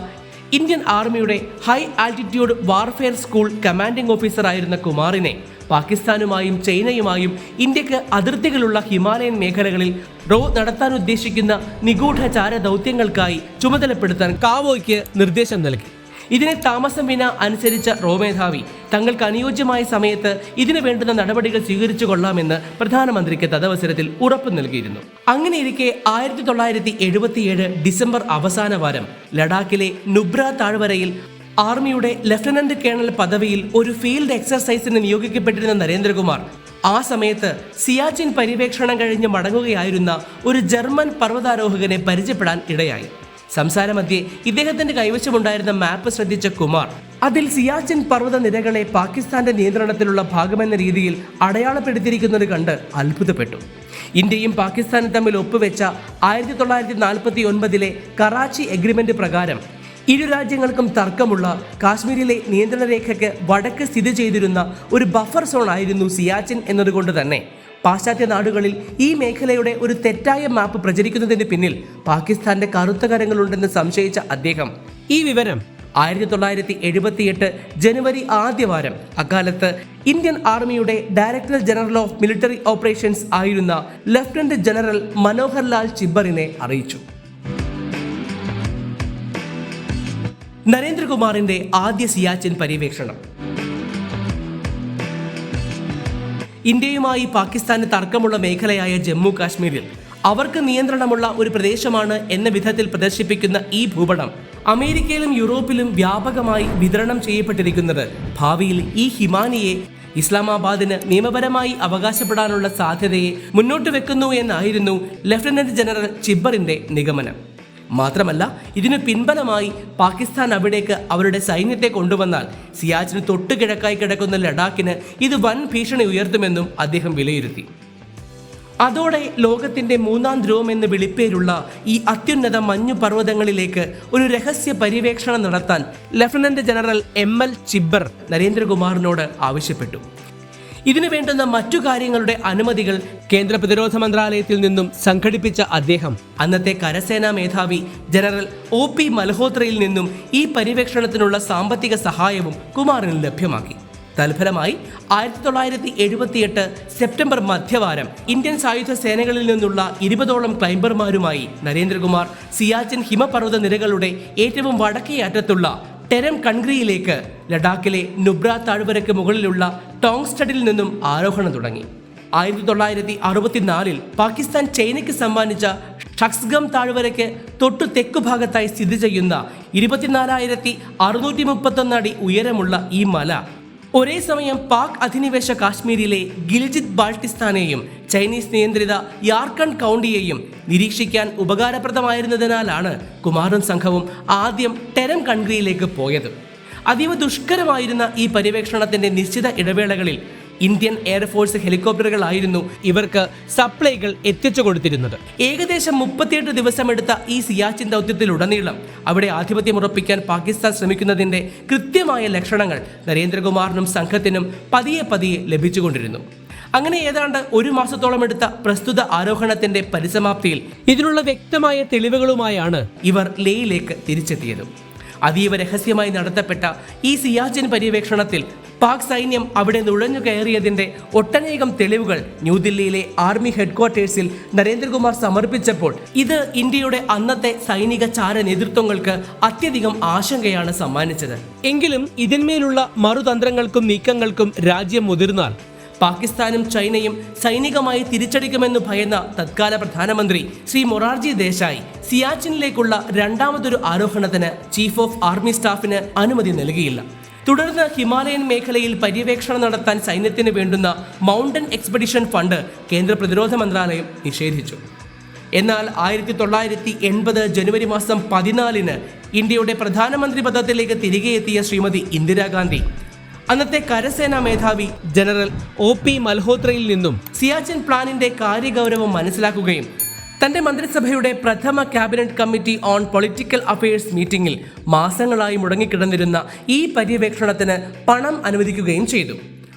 [SPEAKER 1] ഇന്ത്യൻ ആർമിയുടെ high altitude warfare school commanding ഓഫീസറായിരുന്ന കുമാറിനെ പാകിസ്ഥാനുമായും ചൈനയുമായും ഇന്ത്യയ്ക്ക് അതിർത്തികളുള്ള ഹിമാലയൻ മേഖലകളിൽ റോ നടത്താൻ ഉദ്ദേശിക്കുന്ന നിഗൂഢചാര ദൗത്യങ്ങൾക്കായി ചുമതലപ്പെടുത്താൻ കാവോയ്ക്ക് നിർദ്ദേശം നൽകി. ഇതിനെ താമസം വിന അനുസരിച്ച റോ മേധാവി തങ്ങൾക്ക് അനുയോജ്യമായ സമയത്ത് ഇതിനു വേണ്ടുന്ന നടപടികൾ സ്വീകരിച്ചു കൊള്ളാമെന്ന് പ്രധാനമന്ത്രിക്ക് തദവസരത്തിൽ ഉറപ്പ് നൽകിയിരുന്നു. അങ്ങനെയിരിക്കെ ആയിരത്തി തൊള്ളായിരത്തി എഴുപത്തിയേഴ് ഡിസംബർ അവസാന വാരം ലഡാക്കിലെ നുബ്ര താഴ്വരയിൽ ആർമിയുടെ ലഫ്റ്റനന്റ് കേണൽ പദവിയിൽ ഒരു ഫീൽഡ് എക്സർസൈസിന് നിയോഗിക്കപ്പെട്ടിരുന്ന നരേന്ദ്രകുമാർ ആ സമയത്ത് സിയാച്ചിൻ പര്യവേക്ഷണം കഴിഞ്ഞ് മടങ്ങുകയായിരുന്ന ഒരു ജർമ്മൻ പർവതാരോഹകനെ പരിചയപ്പെടാൻ ഇടയായി. സംസാരമധ്യേ ഇദ്ദേഹത്തിന്റെ കൈവശമുണ്ടായിരുന്ന മാപ്പ് ശ്രദ്ധിച്ച കുമാർ അതിൽ സിയാച്ചിൻ പർവത നിരകളെ പാകിസ്ഥാന്റെ നിയന്ത്രണത്തിലുള്ള ഭാഗമെന്ന രീതിയിൽ അടയാളപ്പെടുത്തിയിരിക്കുന്നത് കണ്ട് അത്ഭുതപ്പെട്ടു. ഇന്ത്യയും പാകിസ്ഥാനും തമ്മിൽ ഒപ്പുവെച്ച ആയിരത്തി തൊള്ളായിരത്തി നാൽപ്പത്തി ഒൻപതിലെ കറാച്ചി എഗ്രിമെന്റ് പ്രകാരം ഇരു രാജ്യങ്ങൾക്കും തർക്കമുള്ള കാശ്മീരിലെ നിയന്ത്രണ രേഖയ്ക്ക് വടക്ക് സ്ഥിതി ചെയ്തിരുന്ന ഒരു ബഫർ സോൺ ആയിരുന്നു സിയാച്ചിൻ എന്നതുകൊണ്ട് തന്നെ. പാശ്ചാത്യ നാടുകളിൽ ഈ മേഖലയുടെ ഒരു തെറ്റായ മാപ്പ് പ്രചരിക്കുന്നതിന് പിന്നിൽ പാകിസ്ഥാന്റെ കറുത്ത കരങ്ങളുണ്ടെന്ന് സംശയിച്ച അദ്ദേഹം. ഈ വിവരം ആയിരത്തി തൊള്ളായിരത്തി എഴുപത്തിയെട്ട് ജനുവരി ആദ്യവാരം അക്കാലത്ത് ഇന്ത്യൻ ആർമിയുടെ director general of military operations ആയിരുന്ന ലഫ്റ്റനന്റ് ജനറൽ മനോഹർ ലാൽ ചിബ്ബറിനെ അറിയിച്ചു. നരേന്ദ്രകുമാറിന്റെ ആദ്യ സിയാച്ചിൻ പര്യവേക്ഷണം. ഇന്ത്യയുമായി പാകിസ്ഥാന് തർക്കമുള്ള മേഖലയായ ജമ്മു കാശ്മീരിൽ അവർക്ക് നിയന്ത്രണമുള്ള ഒരു പ്രദേശമാണ് എന്ന വിധത്തിൽ പ്രദർശിപ്പിക്കുന്ന ഈ ഭൂപടം അമേരിക്കയിലും യൂറോപ്പിലും വ്യാപകമായി വിതരണം ചെയ്യപ്പെട്ടിരിക്കുന്നത്. ഭാവിയിൽ ഈ ഹിമാനിയെ ഇസ്ലാമാബാദിന് നിയമപരമായി അവകാശപ്പെടാനുള്ള സാധ്യതയെ മുന്നോട്ട് വെക്കുന്നു എന്നായിരുന്നു ലഫ്റ്റനന്റ് ജനറൽ ചിബ്ബറിന്റെ നിഗമനം. മാത്രമല്ല ഇതിനു പിൻബലമായി പാകിസ്ഥാൻ അവിടേക്ക് അവരുടെ സൈന്യത്തെ കൊണ്ടുവന്നാൽ സിയാച്ചിന് തൊട്ടു കിഴക്കായി കിടക്കുന്ന ലഡാക്കിന് ഇത് വൻ ഭീഷണി ഉയർത്തുമെന്നും അദ്ദേഹം വിലയിരുത്തി. അതോടെ ലോകത്തിന്റെ മൂന്നാം ധ്രുവം എന്ന് വിളിപ്പേരുള്ള ഈ അത്യുന്നത മഞ്ഞു പർവതങ്ങളിലേക്ക് ഒരു രഹസ്യ പര്യവേക്ഷണം നടത്താൻ lieutenant general M L Chibber നരേന്ദ്രകുമാറിനോട് ആവശ്യപ്പെട്ടു. ഇതിനു വേണ്ടുന്ന മറ്റു കാര്യങ്ങളുടെ അനുമതികൾ കേന്ദ്ര പ്രതിരോധ മന്ത്രാലയത്തിൽ നിന്നും സംഘടിപ്പിച്ച അദ്ദേഹം. അന്നത്തെ കരസേനാ മേധാവി ജനറൽ ഒ പി മൽഹോത്രയിൽ നിന്നും ഈ പര്യവേക്ഷണത്തിനുള്ള സാമ്പത്തിക സഹായവും കുമാറിന് ലഭ്യമാക്കി. തൽഫലമായി ആയിരത്തി തൊള്ളായിരത്തി എഴുപത്തിയെട്ട് സെപ്റ്റംബർ മധ്യവാരം ഇന്ത്യൻ സായുധ സേനകളിൽ നിന്നുള്ള ഇരുപതോളം ക്ലൈംബർമാരുമായി നരേന്ദ്രകുമാർ സിയാച്ചിൻ ഹിമപർവത നിരകളുടെ ഏറ്റവും വടക്കേ അറ്റത്തുള്ള ടെരം കൺഗ്രിയിലേക്ക് ലഡാക്കിലെ നുബ്ര താഴ്വരയ്ക്ക് മുകളിലുള്ള ടോങ്സ്റ്റഡിൽ നിന്നും ആരോഹണം തുടങ്ങി. ആയിരത്തി തൊള്ളായിരത്തി അറുപത്തിനാലിൽ പാകിസ്ഥാൻ ചൈനയ്ക്ക് സമ്മാനിച്ച ഷക്സ്ഗം താഴ്വരയ്ക്ക് തൊട്ടു തെക്കു ഭാഗത്തായി സ്ഥിതി ചെയ്യുന്ന ഇരുപത്തിനാലായിരത്തി അറുന്നൂറ്റി മുപ്പത്തൊന്ന് അടി ഉയരമുള്ള ഈ മല ഒരേ സമയം പാക് അധിനിവേശ കാശ്മീരിലെ ഗിൽജിത് ബാൾട്ടിസ്ഥാനെയും ചൈനീസ് നിയന്ത്രിത യാർക്കണ്ട് കൗണ്ടിയെയും നിരീക്ഷിക്കാൻ ഉപകാരപ്രദമായിരുന്നതിനാലാണ് കുമാറും സംഘവും ആദ്യം ടെരം കൺട്രിയിലേക്ക് പോയത്. അതീവ ദുഷ്കരമായിരുന്ന ഈ പര്യവേക്ഷണത്തിന്റെ നിശ്ചിത ഇടവേളകളിൽ ഇന്ത്യൻ എയർഫോഴ്സ് ഹെലികോപ്റ്ററുകളായിരുന്നു ഇവർക്ക് സപ്ലൈകൾ എത്തിച്ചു കൊടുത്തിരുന്നത്. ഏകദേശം മുപ്പത്തിയെട്ട് ദിവസമെടുത്ത ഈ സിയാച്ചിൻ ദൗത്യത്തിലുടനീളം അവിടെ ആധിപത്യം ഉറപ്പിക്കാൻ പാകിസ്ഥാൻ ശ്രമിക്കുന്നതിന്റെ കൃത്യമായ ലക്ഷണങ്ങൾ നരേന്ദ്രകുമാറിനും സംഘത്തിനും പതിയെ പതിയെ ലഭിച്ചുകൊണ്ടിരുന്നു. അങ്ങനെ ഏതാണ്ട് ഒരു മാസത്തോളം എടുത്ത പ്രസ്തുത ആരോഹണത്തിന്റെ പരിസമാപ്തിയിൽ ഇതിനുള്ള വ്യക്തമായ തെളിവുകളുമായാണ് ഇവർ ലേയിലേക്ക് തിരിച്ചെത്തിയത്. അതീവ രഹസ്യമായി നടത്തപ്പെട്ട ഈ സിയാച്ചിൻ പര്യവേക്ഷണത്തിൽ പാക് സൈന്യം അവിടെ നുഴഞ്ഞു കയറിയതിന്റെ ഒട്ടനേകം തെളിവുകൾ ന്യൂദില്ലിയിലെ ആർമി ഹെഡ്ക്വാർട്ടേഴ്സിൽ നരേന്ദ്രകുമാർ സമർപ്പിച്ചപ്പോൾ ഇത് ഇന്ത്യയുടെ അന്നത്തെ സൈനിക ചാര നേതൃത്വങ്ങൾക്ക് അത്യധികം ആശങ്കയാണ് സമ്മാനിച്ചത്. എങ്കിലും ഇതിന്മേലുള്ള മറുതന്ത്രങ്ങൾക്കും നീക്കങ്ങൾക്കും രാജ്യം മുതിർന്നാൽ പാകിസ്ഥാനും ചൈനയും സൈനികമായി തിരിച്ചടിക്കുമെന്ന് ഭയന്ന തത്കാല പ്രധാനമന്ത്രി ശ്രീ മൊറാർജി ദേശായി സിയാച്ചിനിലേക്കുള്ള രണ്ടാമതൊരു ആരോഹണത്തിന് ചീഫ് ഓഫ് ആർമി സ്റ്റാഫിന് അനുമതി നൽകിയില്ല. തുടർന്ന് ഹിമാലയൻ മേഖലയിൽ പര്യവേക്ഷണം നടത്താൻ സൈന്യത്തിന് വേണ്ടുന്ന മൗണ്ടൻ എക്സ്പെഡിഷൻ ഫണ്ട് കേന്ദ്ര പ്രതിരോധ മന്ത്രാലയം നിഷേധിച്ചു. എന്നാൽ ആയിരത്തി തൊള്ളായിരത്തി എൺപത് ജനുവരി മാസം പതിനാലിന് ഇന്ത്യയുടെ പ്രധാനമന്ത്രി പദത്തിലേക്ക് തിരികെ എത്തിയ ശ്രീമതി ഇന്ദിരാഗാന്ധി അന്നത്തെ കരസേനാ മേധാവി ജനറൽ ഒ പി മൽഹോത്രയിൽ നിന്നും സിയാച്ചിൻ പ്ലാനിന്റെ കാര്യഗൗരവം മനസ്സിലാക്കുകയും തന്റെ മന്ത്രിസഭയുടെ പ്രഥമ cabinet committee on political affairs മീറ്റിംഗിൽ മാസങ്ങളായി മുടങ്ങിക്കിടന്നിരുന്ന ഈ പര്യവേക്ഷണത്തിന് പണം അനുവദിക്കുകയും ചെയ്തു.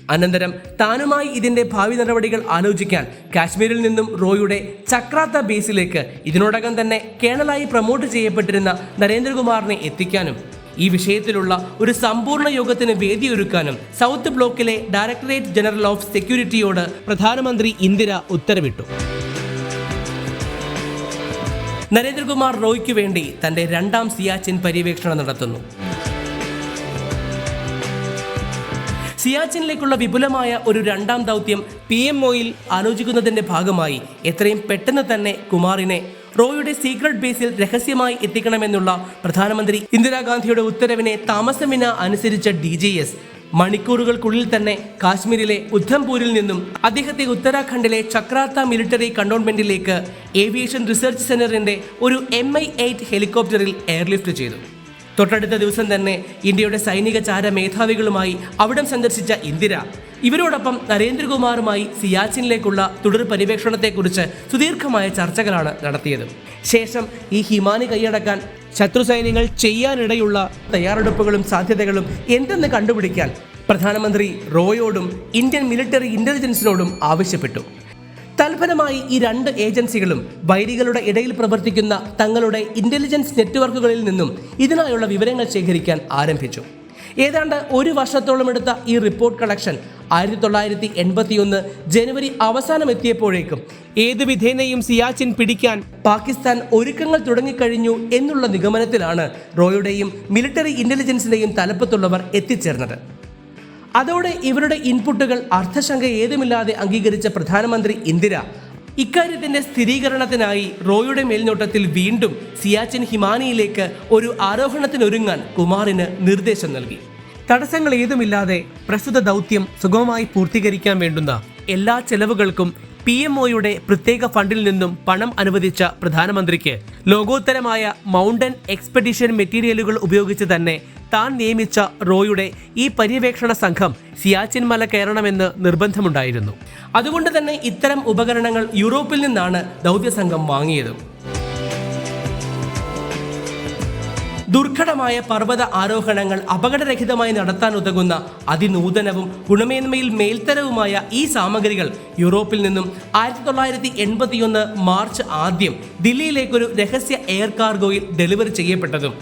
[SPEAKER 1] അനന്തരം താനുമായി ഇതിന്റെ ഭാവി നടപടികൾ ആലോചിക്കാൻ കാശ്മീരിൽ നിന്നും റോയുടെ ചക്രാത്ത ബേസിലേക്ക് ഇതിനോടകം തന്നെ കേണലായി പ്രൊമോട്ട് ചെയ്യപ്പെട്ടിരുന്ന നരേന്ദ്രകുമാറിനെ എത്തിക്കാനും ഈ വിഷയത്തിലുള്ള ഒരു സമ്പൂർണ യോഗത്തിന് വേദിയൊരുക്കാനും സൗത്ത് ബ്ലോക്കിലെ ഡയറക്ടറേറ്റ് ജനറൽ ഓഫ് സെക്യൂരിറ്റിയോട് പ്രധാനമന്ത്രി ഇന്ദിര ഉത്തരവിട്ടു. നരേന്ദ്രകുമാർ റോയ്ക്ക് വേണ്ടി തന്റെ രണ്ടാം സിയാച്ചിൻ പര്യവേക്ഷണം നടത്തുന്നു. സിയാച്ചിനിലേക്കുള്ള വിപുലമായ ഒരു രണ്ടാം ദൗത്യം പി എം ഒയിൽ ആലോചിക്കുന്നതിന്റെ ഭാഗമായി എത്രയും പെട്ടെന്ന് തന്നെ കുമാറിനെ റോയുടെ സീക്രട്ട് ബേസിൽ രഹസ്യമായി എത്തിക്കണമെന്നുള്ള പ്രധാനമന്ത്രി ഇന്ദിരാഗാന്ധിയുടെ ഉത്തരവിനെ താമസമിന അനുസരിച്ച ഡി ജി എസ്. മണിക്കൂറുകൾക്കുള്ളിൽ തന്നെ കാശ്മീരിലെ ഉദ്ധംപൂരിൽ നിന്നും അദ്ദേഹത്തെ ഉത്തരാഖണ്ഡിലെ ചക്രാത്ത മിലിറ്ററി കണ്ടോൺമെന്റിലേക്ക് ഏവിയേഷൻ റിസർച്ച് സെന്ററിന്റെ ഒരു എം ഐ എയ്റ്റ് ഹെലികോപ്റ്ററിൽ എയർലിഫ്റ്റ് ചെയ്തു. തൊട്ടടുത്ത ദിവസം തന്നെ ഇന്ത്യയുടെ സൈനിക ചാര മേധാവികളുമായി അവിടം സന്ദർശിച്ച ഇന്ദിര ഇവരോടൊപ്പം നരേന്ദ്രകുമാറുമായി സിയാച്ചിനിലേക്കുള്ള തുടർ പരിവേഷണത്തെക്കുറിച്ച് സുദീർഘമായ ചർച്ചകളാണ് നടത്തിയത്. ശേഷം ഈ ഹിമാനി കൈയടക്കാൻ ശത്രു സൈന്യങ്ങൾ ചെയ്യാനിടയുള്ള തയ്യാറെടുപ്പുകളും സാധ്യതകളും എന്തെന്ന് കണ്ടുപിടിക്കാൻ പ്രധാനമന്ത്രി റോയോടും ഇന്ത്യൻ മിലിറ്ററി ഇന്റലിജൻസിനോടും ആവശ്യപ്പെട്ടു. തൽഫലമായി ഈ രണ്ട് ഏജൻസികളും വൈരികളുടെ ഇടയിൽ പ്രവർത്തിക്കുന്ന തങ്ങളുടെ ഇന്റലിജൻസ് നെറ്റ്വർക്കുകളിൽ നിന്നും ഇതിനായുള്ള വിവരങ്ങൾ ശേഖരിക്കാൻ ആരംഭിച്ചു. ഏതാണ്ട് ഒരു വർഷത്തോളം എടുത്ത ഈ റിപ്പോർട്ട് കളക്ഷൻ ആയിരത്തി തൊള്ളായിരത്തി എൺപത്തിയൊന്ന് ജനുവരി അവസാനം എത്തിയപ്പോഴേക്കും ഏത് വിധേനയും സിയാച്ചിൻ പിടിക്കാൻ പാകിസ്ഥാൻ ഒരുക്കങ്ങൾ തുടങ്ങിക്കഴിഞ്ഞു എന്നുള്ള നിഗമനത്തിലാണ് റോയുടെയും മിലിറ്ററി ഇന്റലിജൻസിന്റെയും തലപ്പത്തുള്ളവർ എത്തിച്ചേർന്നത്. അതോടെ ഇവരുടെ ഇൻപുട്ടുകൾ അർത്ഥശങ്ക ഏതുമില്ലാതെ അംഗീകരിച്ച പ്രധാനമന്ത്രി ഇന്ദിര ഇക്കാര്യത്തിന്റെ സ്ഥിരീകരണത്തിനായി റോയുടെ മേൽനോട്ടത്തിൽ വീണ്ടും സിയാച്ചിൻ ഹിമാനിയിലേക്ക് ഒരു ആരോഹണത്തിനൊരുങ്ങാൻ കുമാറിന് നിർദ്ദേശം നൽകി. തടസ്സങ്ങൾ ഏതുമില്ലാതെ പ്രസ്തുത ദൗത്യം സുഗമമായി പൂർത്തീകരിക്കാൻ വേണ്ടുന്ന എല്ലാ ചെലവുകൾക്കും പി എം ഒയുടെ പ്രത്യേക ഫണ്ടിൽ നിന്നും പണം അനുവദിച്ച പ്രധാനമന്ത്രിക്ക് ലോകോത്തരമായ മൗണ്ടൻ എക്സ്പെഡിഷൻ മെറ്റീരിയലുകൾ ഉപയോഗിച്ച് തന്നെ താൻ നിയമിച്ച റോയുടെ ഈ പര്യവേക്ഷണ സംഘം സിയാച്ചിൻ മല കയറണമെന്ന് നിർബന്ധമുണ്ടായിരുന്നു. അതുകൊണ്ട് തന്നെ ഇത്തരം ഉപകരണങ്ങൾ യൂറോപ്പിൽ നിന്നാണ് ദൗത്യസംഘം വാങ്ങിയത്. ദുർഘടമായ പർവത ആരോഹണങ്ങൾ അപകടരഹിതമായി നടത്താൻ ഉതകുന്ന അതിനൂതനവും ഗുണമേന്മയിൽ മേൽത്തരവുമായ ഈ സാമഗ്രികൾ യൂറോപ്പിൽ നിന്നും ആയിരത്തി തൊള്ളായിരത്തി എൺപത്തിയൊന്ന് മാർച്ച് ആദ്യം ദില്ലിയിലേക്കൊരു രഹസ്യ എയർ കാർഗോയിൽ ഡെലിവറി ചെയ്യപ്പെട്ടതും.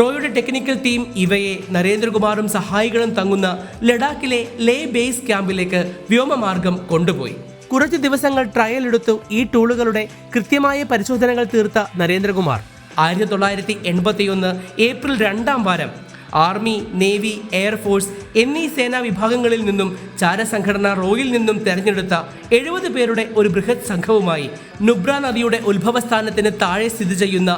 [SPEAKER 1] റോയുടെ ടെക്നിക്കൽ ടീം ഇവയെ നരേന്ദ്രകുമാറും സഹായികളും തങ്ങുന്ന ലഡാക്കിലെ ലേ ബേസ് ക്യാമ്പിലേക്ക് വ്യോമമാർഗം കൊണ്ടുപോയി. കുറച്ച് ദിവസങ്ങൾ ട്രയൽ എടുത്തു ഈ ടൂളുകളുടെ കൃത്യമായ പരിശോധനകൾ തീർത്ത നരേന്ദ്രകുമാർ. ആയിരത്തി തൊള്ളായിരത്തി എൺപത്തിയൊന്ന് ഏപ്രിൽ രണ്ടാം വാരം ആർമി നേവി എയർഫോഴ്സ് എന്നീ സേനാ വിഭാഗങ്ങളിൽ നിന്നും ചാരസംഘടന റോയിൽ നിന്നും തെരഞ്ഞെടുത്ത എഴുപത് പേരുടെ ഒരു ബൃഹത് സംഘവുമായി നുബ്ര നദിയുടെ ഉത്ഭവസ്ഥാനത്തിന് താഴെ സ്ഥിതി ചെയ്യുന്ന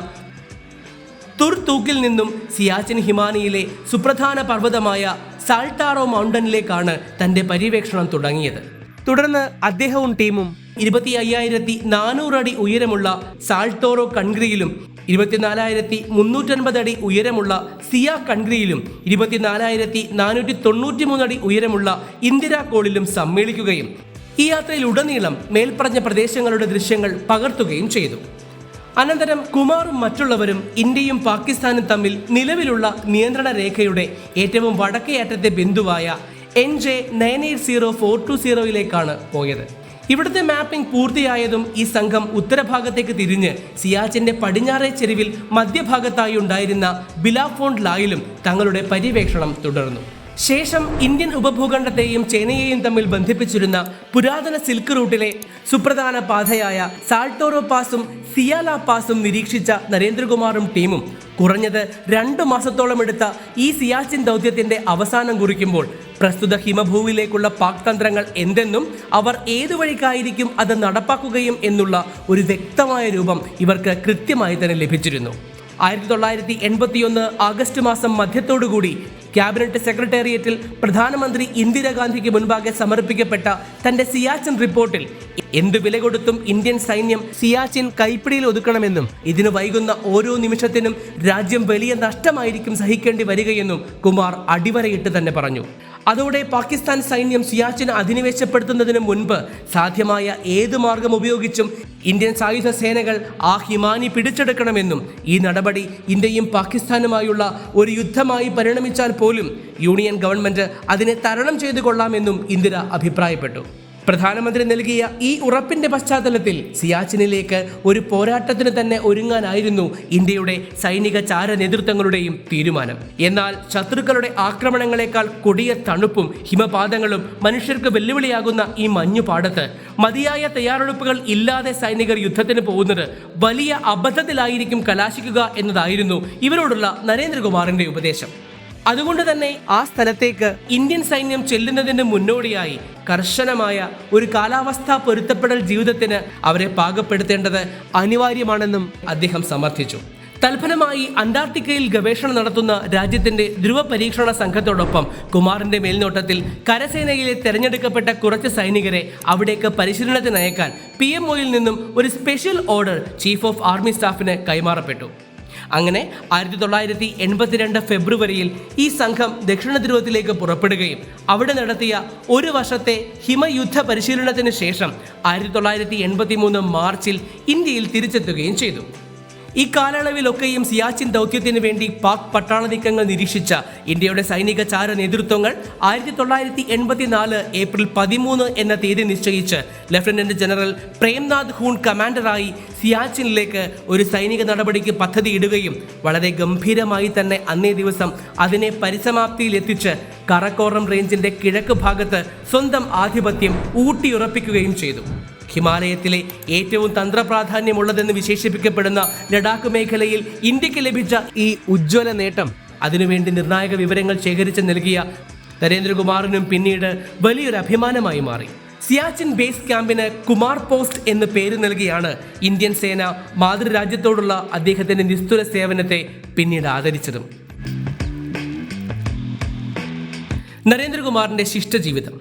[SPEAKER 1] തുർത്തൂക്കിൽ നിന്നും സിയാച്ചിൻ ഹിമാനിയിലെ സുപ്രധാന പർവതമായ സാൾട്ടാറോ മൗണ്ടനിലേക്കാണ് തന്റെ പര്യവേക്ഷണം തുടങ്ങിയത്. തുടർന്ന് അദ്ദേഹവും ടീമും ഇരുപത്തി അയ്യായിരത്തി നാനൂറ് അടി ഉയരമുള്ള സാൾട്ടോറോ കൺഗ്രിയിലും ഇരുപത്തിനാലായിരത്തി മുന്നൂറ്റൻപത് അടി ഉയരമുള്ള സിയ കൺഗ്രിയിലും ഇരുപത്തിനാലായിരത്തി നാനൂറ്റി തൊണ്ണൂറ്റി മൂന്നടി ഉയരമുള്ള ഇന്ദിരാ കോളിലും സമ്മേളിക്കുകയും ഈ യാത്രയിൽ യാത്രയിലുടനീളം മേൽപ്പറഞ്ഞ പ്രദേശങ്ങളുടെ ദൃശ്യങ്ങൾ പകർത്തുകയും ചെയ്തു. അനന്തരം കുമാറും മറ്റുള്ളവരും ഇന്ത്യയും പാകിസ്ഥാനും തമ്മിൽ നിലവിലുള്ള നിയന്ത്രണ രേഖയുടെ ഏറ്റവും വടക്കേയറ്റത്തെ ബിന്ദുവായ N J nine eight zero four two സീറോയിലേക്കാണ് പോയത്. ഇവിടുത്തെ മാപ്പിംഗ് പൂർത്തിയായതും ഈ സംഘം ഉത്തരഭാഗത്തേക്ക് തിരിഞ്ഞ് സിയാച്ചിന്റെ പടിഞ്ഞാറേ ചെരുവിൽ മധ്യഭാഗത്തായി ഉണ്ടായിരുന്ന ബിലാഫോൺ ലായിലും തങ്ങളുടെ പര്യവേക്ഷണം തുടർന്നു. ശേഷം ഇന്ത്യൻ ഉപഭൂഖണ്ഡത്തെയും ചൈനയെയും തമ്മിൽ ബന്ധിപ്പിച്ചിരുന്ന പുരാതന സിൽക്ക് റൂട്ടിലെ സുപ്രധാന പാതയായ സാൾട്ടോറോ പാസും സിയാല പാസും നിരീക്ഷിച്ച നരേന്ദ്രകുമാറും ടീമും കുറഞ്ഞത് രണ്ടു മാസത്തോളം എടുത്ത ഈ സിയാച്ചിൻ ദൗത്യത്തിന്റെ അവസാനം കുറിക്കുമ്പോൾ പ്രസ്തുത ഹിമഭൂവിലേക്കുള്ള പാക് തന്ത്രങ്ങൾ എന്തെന്നും അവർ ഏതു വഴിക്കായിരിക്കും അത് നടപ്പാക്കുകയും എന്നുള്ള ഒരു വ്യക്തമായ രൂപം ഇവർക്ക് കൃത്യമായി തന്നെ ലഭിച്ചിരുന്നു. ആയിരത്തി തൊള്ളായിരത്തി എൺപത്തിയൊന്ന് ആഗസ്റ്റ് മാസം മധ്യത്തോടുകൂടി ക്യാബിനറ്റ് സെക്രട്ടേറിയറ്റിൽ പ്രധാനമന്ത്രി ഇന്ദിരാഗാന്ധിക്ക് മുൻപാകെ സമർപ്പിക്കപ്പെട്ട തന്റെ സിയാച്ചിൻ റിപ്പോർട്ടിൽ എന്തു വില കൊടുത്തും ഇന്ത്യൻ സൈന്യം സിയാച്ചിൻ കൈപ്പിടിയിൽ ഒതുക്കണമെന്നും ഇതിന് വൈകുന്ന ഓരോ നിമിഷത്തിനും രാജ്യം വലിയ നഷ്ടമായിരിക്കും സഹിക്കേണ്ടി വരികയെന്നും കുമാർ അടിവരയിട്ട് തന്നെ പറഞ്ഞു. അതോടെ പാകിസ്ഥാൻ സൈന്യം സിയാച്ചിന് അധിനിവേശപ്പെടുത്തുന്നതിന് മുൻപ് സാധ്യമായ ഏത് മാർഗം ഉപയോഗിച്ചും ഇന്ത്യൻ സായുധ സേനകൾ ആ ഹിമാനി പിടിച്ചെടുക്കണമെന്നും ഈ നടപടി ഇന്ത്യയും പാകിസ്ഥാനുമായുള്ള ഒരു യുദ്ധമായി പരിണമിച്ചാൽ പോലും യൂണിയൻ ഗവൺമെന്റ് അതിനെ തരണം ചെയ്തു കൊള്ളാമെന്നും ഇന്ദിര അഭിപ്രായപ്പെട്ടു. പ്രധാനമന്ത്രി നൽകിയ ഈ ഉറപ്പിന്റെ പശ്ചാത്തലത്തിൽ സിയാച്ചിനിലേക്ക് ഒരു പോരാട്ടത്തിന് തന്നെ ഒരുങ്ങാനായിരുന്നു ഇന്ത്യയുടെ സൈനിക ചാര നേതൃത്വങ്ങളുടെയും തീരുമാനം. എന്നാൽ ശത്രുക്കളുടെ ആക്രമണങ്ങളെക്കാൾ കൊടിയ തണുപ്പും ഹിമപാതങ്ങളും മനുഷ്യർക്ക് വെല്ലുവിളിയാകുന്ന ഈ മഞ്ഞുപാടത്ത് മതിയായ തയ്യാറെടുപ്പുകൾ ഇല്ലാതെ സൈനികർ യുദ്ധത്തിന് പോകുന്നത് വലിയ അബദ്ധത്തിലായിരിക്കും കലാശിക്കുക എന്നതായിരുന്നു ഇവരോടുള്ള നരേന്ദ്രകുമാറിന്റെ ഉപദേശം. അതുകൊണ്ട് തന്നെ ആ സ്ഥലത്തേക്ക് ഇന്ത്യൻ സൈന്യം ചെല്ലുന്നതിന് മുന്നോടിയായി കർശനമായ ഒരു കാലാവസ്ഥാ പൊരുത്തപ്പെടൽ ജീവിതത്തിന് അവരെ പാകപ്പെടുത്തേണ്ടത് അനിവാര്യമാണെന്നും അദ്ദേഹം സമർത്ഥിച്ചു. തൽഫലമായി അന്റാർട്ടിക്കയിൽ ഗവേഷണം നടത്തുന്ന രാജ്യത്തിന്റെ ധ്രുവ പരീക്ഷണ സംഘത്തോടൊപ്പം കുമാറിന്റെ മേൽനോട്ടത്തിൽ കരസേനയിലെ തെരഞ്ഞെടുക്കപ്പെട്ട കുറച്ച് സൈനികരെ അവിടേക്ക് പരിശീലനത്തിന് അയക്കാൻ പി എം ഒയിൽ നിന്നും ഒരു special order chief of army സ്റ്റാഫിന് കൈമാറപ്പെട്ടു. അങ്ങനെ ആയിരത്തി തൊള്ളായിരത്തി എൺപത്തിരണ്ട് ഫെബ്രുവരിയിൽ ഈ സംഘം ദക്ഷിണ ധ്രുവത്തിലേക്ക് പുറപ്പെടുകയും അവിടെ നടത്തിയ ഒരു വർഷത്തെ ഹിമയുദ്ധ പരിശീലനത്തിന് ശേഷം ആയിരത്തി തൊള്ളായിരത്തി എൺപത്തി മൂന്ന് മാർച്ചിൽ ഇന്ത്യയിൽ തിരിച്ചെത്തുകയും ചെയ്തു. ഈ കാലയളവിലൊക്കെയും സിയാച്ചിൻ ദൗത്യത്തിന് വേണ്ടി പാക് പട്ടാള നീക്കങ്ങൾ നിരീക്ഷിച്ച ഇന്ത്യയുടെ സൈനിക ചാര നേതൃത്വങ്ങൾ ആയിരത്തി തൊള്ളായിരത്തി എൺപത്തിനാല് ഏപ്രിൽ പതിമൂന്ന് എന്ന തീയതി നിശ്ചയിച്ച് ലഫ്റ്റനന്റ് ജനറൽ പ്രേംനാഥ് ഹൂൺ കമാൻഡറായി സിയാച്ചിനിലേക്ക് ഒരു സൈനിക നടപടിക്ക് പദ്ധതിയിടുകയും വളരെ ഗംഭീരമായി തന്നെ അന്നേ ദിവസം അതിനെ പരിസമാപ്തിയിലെത്തിച്ച് കറക്കോറം റേഞ്ചിന്റെ കിഴക്ക് ഭാഗത്ത് സ്വന്തം ആധിപത്യം ഊട്ടിയുറപ്പിക്കുകയും ചെയ്തു. ഹിമാലയത്തിലെ ഏറ്റവും തന്ത്രപ്രാധാന്യമുള്ളതെന്ന് വിശേഷിപ്പിക്കപ്പെടുന്ന ലഡാക്ക് മേഖലയിൽ ഇന്ത്യയ്ക്ക് ലഭിച്ച ഈ ഉജ്ജ്വല നേട്ടം അതിനുവേണ്ടി നിർണായക വിവരങ്ങൾ ശേഖരിച്ച് നൽകിയ നരേന്ദ്രകുമാറിനും പിന്നീട് വലിയൊരു അഭിമാനമായി മാറി. സിയാച്ചിൻ ബേസ് ക്യാമ്പിന് കുമാർ പോസ്റ്റ് എന്ന് പേര് നൽകിയാണ് ഇന്ത്യൻ സേന മാതൃരാജ്യത്തോടുള്ള അദ്ദേഹത്തിന്റെ നിസ്തുല സേവനത്തെ പിന്നീട് ആദരിച്ചതും. നരേന്ദ്രകുമാറിന്റെ ശിഷ്ടജീവിതം.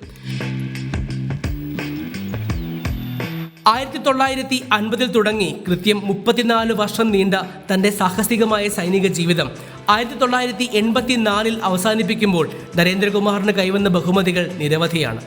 [SPEAKER 1] ആയിരത്തി തൊള്ളായിരത്തി അൻപതിൽ തുടങ്ങി കൃത്യം മുപ്പത്തിനാല് വർഷം നീണ്ട തന്റെ സാഹസികമായ സൈനിക ജീവിതം. ആയിരത്തി തൊള്ളായിരത്തി എൺപത്തിനാലിൽ അവസാനിപ്പിക്കുമ്പോൾ നരേന്ദ്രകുമാറിന് കൈവന്ന ബഹുമതികൾ നിരവധിയാണ്.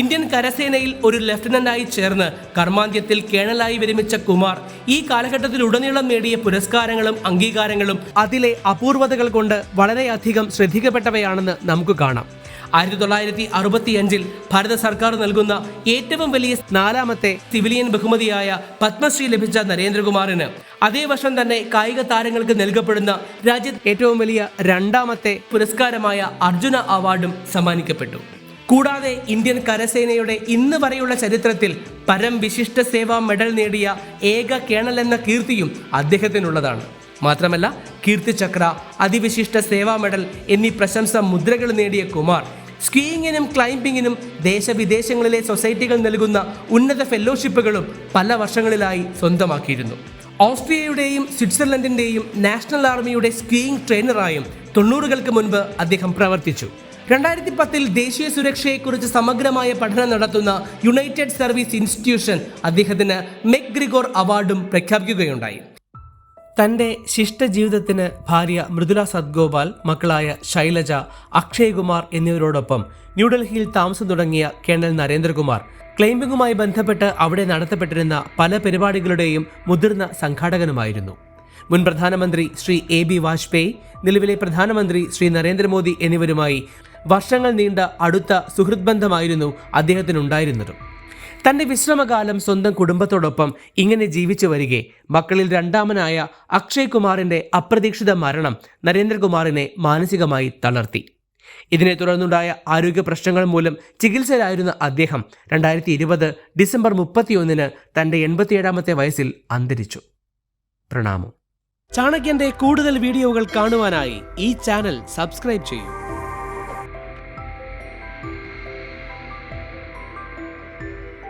[SPEAKER 1] ഇന്ത്യൻ കരസേനയിൽ ഒരു ലഫ്റ്റനന്റായി ചേർന്ന് കർമാന്ത്യത്തിൽ കേണലായി വിരമിച്ച കുമാർ ഈ കാലഘട്ടത്തിലുടനീളം നേടിയ പുരസ്കാരങ്ങളും അംഗീകാരങ്ങളും അതിലെ അപൂർവതകൾ കൊണ്ട് വളരെയധികം ശ്രദ്ധിക്കപ്പെട്ടവയാണെന്ന് നമുക്ക് കാണാം. ആയിരത്തി തൊള്ളായിരത്തി അറുപത്തി അഞ്ചിൽ ഭാരത സർക്കാർ നൽകുന്ന ഏറ്റവും വലിയ നാലാമത്തെ സിവിലിയൻ ബഹുമതിയായ പത്മശ്രീ ലഭിച്ച നരേന്ദ്രകുമാറിന് അതേ വർഷം തന്നെ കായിക താരങ്ങൾക്ക് നൽകപ്പെടുന്ന രാജ്യത്ത് ഏറ്റവും വലിയ രണ്ടാമത്തെ പുരസ്കാരമായ അർജുന അവാർഡും സമ്മാനിക്കപ്പെട്ടു. കൂടാതെ ഇന്ത്യൻ കരസേനയുടെ ഇന്ന് വരെയുള്ള ചരിത്രത്തിൽ പരം വിശിഷ്ട സേവാ മെഡൽ നേടിയ ഏക കേണൽ എന്ന കീർത്തിയും അദ്ദേഹത്തിനുള്ളതാണ്. മാത്രമല്ല കീർത്തിചക്ര അതിവിശിഷ്ട സേവാ മെഡൽ എന്നീ പ്രശംസ മുദ്രകൾ നേടിയ കുമാർ സ്കീയിങ്ങിനും ക്ലൈംബിങ്ങിനും ദേശവിദേശങ്ങളിലെ സൊസൈറ്റികൾ നൽകുന്ന ഉന്നത ഫെല്ലോഷിപ്പുകളും പല വർഷങ്ങളിലായി സ്വന്തമാക്കിയിരുന്നു. ഓസ്ട്രിയയുടെയും സ്വിറ്റ്സർലൻഡിന്റെയും നാഷണൽ ആർമിയുടെ സ്കീയിങ് ട്രെയിനറായും തൊണ്ണൂറുകൾക്ക് മുൻപ് അദ്ദേഹം പ്രവർത്തിച്ചു. രണ്ടായിരത്തി പത്തിൽ ദേശീയ സുരക്ഷയെക്കുറിച്ച് സമഗ്രമായ പഠനം നടത്തുന്ന യുണൈറ്റഡ് സർവീസ് ഇൻസ്റ്റിറ്റ്യൂഷൻ അദ്ദേഹത്തിന് മെക് ഗ്രിഗോർ അവാർഡും പ്രഖ്യാപിക്കുകയുണ്ടായി. തന്റെ ശിഷ്ടജീവിതത്തിന് ഭാര്യ മൃദുല സദ്ഗോപാൽ മക്കളായ ശൈലജ അക്ഷയ് കുമാർ എന്നിവരോടൊപ്പം ന്യൂഡൽഹിയിൽ താമസം തുടങ്ങിയ കേണൽ നരേന്ദ്രകുമാർ. ക്ലൈംബിംഗുമായി ബന്ധപ്പെട്ട് അവിടെ നടത്തപ്പെട്ടിരുന്ന പല പരിപാടികളുടെയും മുതിർന്ന സംഘാടകനുമായിരുന്നു. മുൻ പ്രധാനമന്ത്രി ശ്രീ എ ബി വാജ്പേയി നിലവിലെ പ്രധാനമന്ത്രി ശ്രീ നരേന്ദ്രമോദി എന്നിവരുമായി വർഷങ്ങൾ നീണ്ട അടുത്ത സുഹൃത് ബന്ധമായിരുന്നു അദ്ദേഹത്തിനുണ്ടായിരുന്നതും. തന്റെ വിശ്രമകാലം സ്വന്തം കുടുംബത്തോടൊപ്പം ഇങ്ങനെ ജീവിച്ചു വരികെ. മക്കളിൽ രണ്ടാമനായ അക്ഷയ് കുമാറിന്റെ അപ്രതീക്ഷിത മരണം നരേന്ദ്രകുമാറിനെ മാനസികമായി തളർത്തി. ഇതിനെ തുടർന്നുണ്ടായ ആരോഗ്യ പ്രശ്നങ്ങൾ മൂലം ചികിത്സയിലായിരുന്ന അദ്ദേഹം രണ്ടായിരത്തി ഇരുപത് ഡിസംബർ മുപ്പത്തിയൊന്നിന് തന്റെ എൺപത്തിയേഴാമത്തെ വയസ്സിൽ അന്തരിച്ചു. പ്രണാമം. ചാണക്യന്റെ കൂടുതൽ വീഡിയോകൾ കാണുവാനായി ഈ ചാനൽ സബ്സ്ക്രൈബ് ചെയ്യൂ.